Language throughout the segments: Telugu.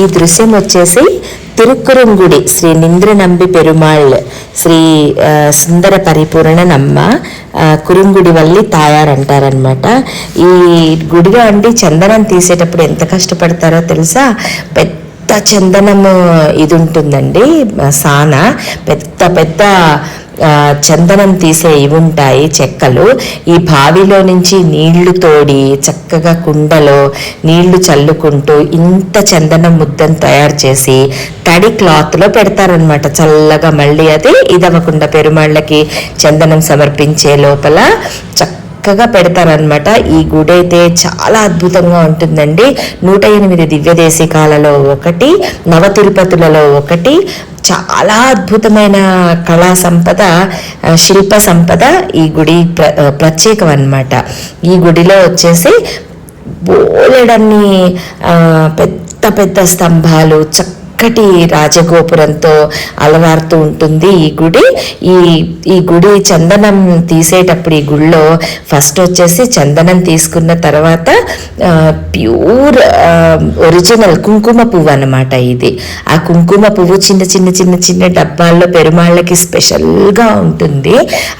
ఈ దృశ్యం వచ్చేసి తిరుక్కురంగుడి శ్రీ నింద్రనంబి పెరుమాళ్ శ్రీ సుందర పరిపూర్ణ నమ్మ కురుంగుడి వల్లి తాయారంటారనమాట ఈ గుడిగా అండి చందనం తీసేటప్పుడు ఎంత కష్టపడతారో తెలుసా? పెద్ద చందనము ఇది ఉంటుందండి సానా సాన. పెద్ద పెద్ద చందనం తీసే ఇవి ఉంటాయి చెక్కలు. ఈ బావిలో నుంచి నీళ్ళు తోడి చక్కగా కుండలో నీళ్ళు చల్లుకుంటూ ఇంత చందనం ముద్దను తయారు చేసి తడి క్లాత్లో పెడతారనమాట చల్లగా మళ్ళీ అది ఇదవ్వకుండా పెరుమాళ్ళకి చందనం సమర్పించే లోపల చక్క చక్కగా పెడతారనమాట ఈ గుడి అయితే చాలా అద్భుతంగా ఉంటుందండి. నూట ఎనిమిది దివ్య దేశికాలలో ఒకటి నవ తిరుపతులలో ఒకటి. చాలా అద్భుతమైన కళా సంపద శిల్ప సంపద ఈ గుడి ప్ర ప్రత్యేకం అన్నమాట. ఈ గుడిలో వచ్చేసి బోలెడన్ని పెద్ద పెద్ద స్తంభాలు చక్క చక్కటి రాజగోపురంతో అలవారుతూ ఉంటుంది ఈ గుడి. ఈ ఈ గుడి చందనం తీసేటప్పుడు ఈ గుడిలో ఫస్ట్ వచ్చేసి చందనం తీసుకున్న తర్వాత ప్యూర్ ఒరిజినల్ కుంకుమ పువ్వు అనమాట ఇది. ఆ కుంకుమ పువ్వు చిన్న చిన్న చిన్న చిన్న డబ్బాల్లో పెరుమాళ్ళకి స్పెషల్గా ఉంటుంది.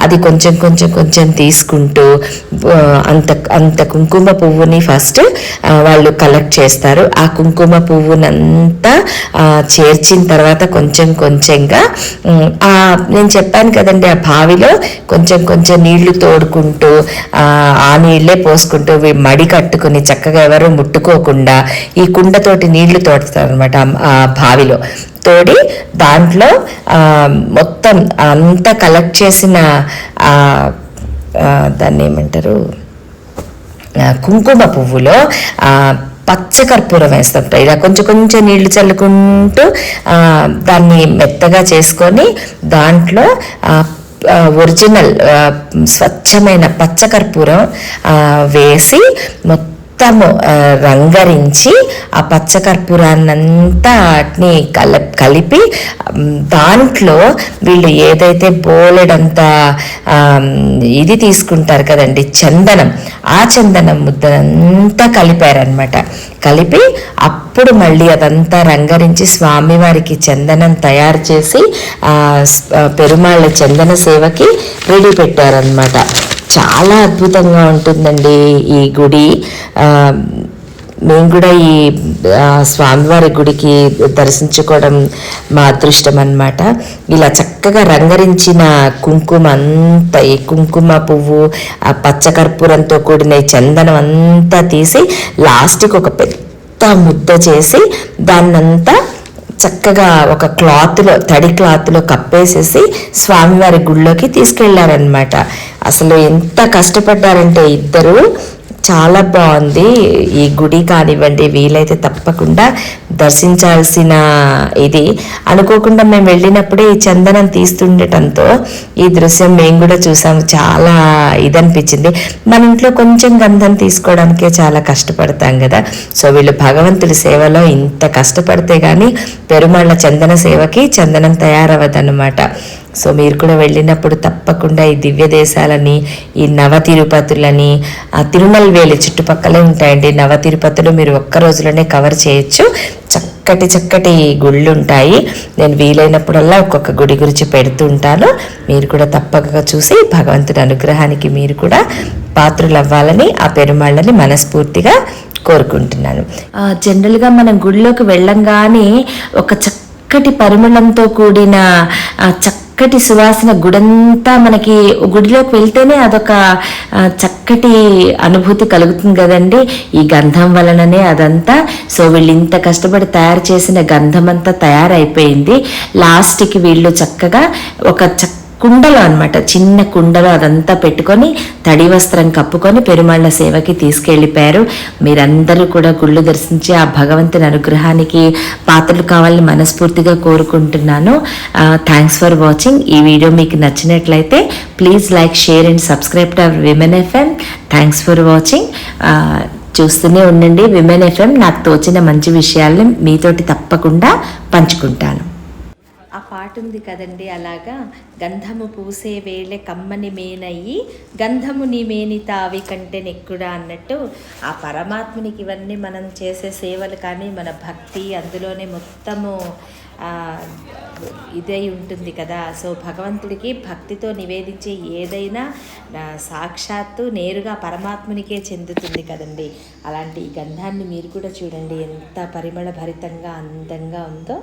అది కొంచెం కొంచెం కొంచెం తీసుకుంటూ అంత అంత కుంకుమ పువ్వుని ఫస్ట్ వాళ్ళు కలెక్ట్ చేస్తారు. ఆ కుంకుమ పువ్వునంతా చేర్చిన తర్వాత కొంచెం కొంచెంగా ఆ నేను చెప్పాను కదండి ఆ బావిలో కొంచెం కొంచెం నీళ్ళు తోడుకుంటూ ఆ నీళ్ళే పోసుకుంటూ మడి కట్టుకుని చక్కగా ఎవరు ముట్టుకోకుండా ఈ కుండతోటి నీళ్ళు తోడుతారనమాట ఆ బావిలో. తోడి దాంట్లో మొత్తం అంతా కలెక్ట్ చేసిన దాన్ని ఏమంటారు? కుంకుమ పువ్వులో పచ్చకర్పూరం పచ్చ ఇలా కొంచెం కొంచెం నీళ్ళు చల్లుకుంటూ దాన్ని మెత్తగా చేసుకొని దాంట్లో ఒరిజినల్ స్వచ్ఛమైన పచ్చకర్పూరం వేసి మొత్తం మొత్తము రంగరించి ఆ పచ్చకర్పూరాన్ని అంతా వాటిని కల కలిపి దాంట్లో వీళ్ళు ఏదైతే బోలెడంత ఇది తీసుకుంటారు కదండి చందనం. ఆ చందనం ముద్దనంతా కలిపారనమాట కలిపి అప్పుడు మళ్ళీ అదంతా రంగరించి స్వామివారికి చందనం తయారు చేసి పెరుమాళ్ళ చందన సేవకి రెడీ పెట్టారనమాట చాలా అద్భుతంగా ఉంటుందండి ఈ గుడి. మేము కూడా ఈ స్వామివారి గుడికి దర్శించుకోవడం మా అదృష్టం అన్నమాట. ఇలా చక్కగా రంగరించిన కుంకుమ అంతా ఈ కుంకుమ పువ్వు ఆ పచ్చకర్పూరంతో కూడిన ఈ చందనం అంతా తీసి లాస్ట్కి ఒక పెద్ద ముద్ద చేసి దాన్నంతా చక్కగా ఒక క్లాత్లో తడి క్లాత్లో కప్పేసేసి స్వామివారి గుళ్ళోకి తీసుకెళ్ళారనమాట అసలు ఎంత కష్టపడ్డారంటే ఇద్దరు. చాలా బాగుంది. ఈ గుడి కానివ్వండి వీలైతే తప్పకుండా దర్శించాల్సిన ఇది. అనుకోకుండా మేము వెళ్ళినప్పుడే ఈ చందనం తీస్తుండటంతో ఈ దృశ్యం మేము కూడా చూసాము. చాలా ఇది అనిపించింది మన ఇంట్లో కొంచెం గంధం తీసుకోవడానికే చాలా కష్టపడతాం కదా. సో వీళ్ళు భగవంతుడి సేవలో ఇంత కష్టపడితే కానీ పెరుమాళ్ళ చందన సేవకి చందనం తయారవ్వదన్నమాట. సో మీరు కూడా వెళ్ళినప్పుడు తప్పకుండా ఈ దివ్య దేశాలని ఈ నవ తిరుపతులని ఆ తిరుమల వేలి చుట్టుపక్కలే ఉంటాయండి. నవ తిరుపతులు మీరు ఒక్క రోజులోనే కవర్ చేయొచ్చు. చక్కటి చక్కటి గుళ్ళు ఉంటాయి నేను వీలైనప్పుడల్లా ఒక్కొక్క గుడి గురించి పెడుతూ ఉంటాను. మీరు కూడా తప్పక చూసి భగవంతుడి అనుగ్రహానికి మీరు కూడా పాత్రలు అవ్వాలని ఆ పెరుమాళ్ళని మనస్ఫూర్తిగా కోరుకుంటున్నాను. జనరల్గా మనం గుడిలోకి వెళ్ళంగానే ఒక చక్కటి పరిమళంతో కూడిన చక్క చక్కటి సువాసన గుడంతా మనకి గుడిలోకి వెళ్తేనే అదొక చక్కటి అనుభూతి కలుగుతుంది కదండి. ఈ గంధం వలననే అదంతా. సో వీళ్ళు ఇంత కష్టపడి తయారు చేసిన గంధం అంతా తయారైపోయింది. లాస్ట్కి వీళ్ళు చక్కగా ఒక చక్క కుండలో అనమాట చిన్న కుండలో అదంతా పెట్టుకొని తడి వస్త్రం కప్పుకొని పెరుమాళ్ళ సేవకి తీసుకెళ్ళిపోయారు. మీరందరూ కూడా గుళ్ళు దర్శించి ఆ భగవంతుని అనుగ్రహానికి పాత్రలు కావాలని మనస్ఫూర్తిగా కోరుకుంటున్నాను. థ్యాంక్స్ ఫర్ వాచింగ్ ఈ వీడియో మీకు నచ్చినట్లయితే please like share and subscribe to our women FM thanks for watching చూస్తూనే ఉండండి. విమెన్ ఎఫ్ఎం నాకు తోచిన మంచి విషయాలను మీతోటి తప్పకుండా పంచుకుంటాను. పాటుంది కదండి అలాగా? గంధము పూసే వేళ కమ్మని మేనయ్యి గంధము నీ మేని తావి కంటే నెక్కుడా అన్నట్టు ఆ పరమాత్మునికి ఇవన్నీ మనం చేసే సేవలు కానీ మన భక్తి అందులోనే మొత్తము ఇదై ఉంటుంది కదా. సో భగవంతుడికి భక్తితో నివేదించే ఏదైనా సాక్షాత్తు నేరుగా పరమాత్మునికే చెందుతుంది కదండి. అలాంటి ఈ గంధాన్ని మీరు కూడా చూడండి ఎంత పరిమళ భరితంగా అందంగా ఉందో.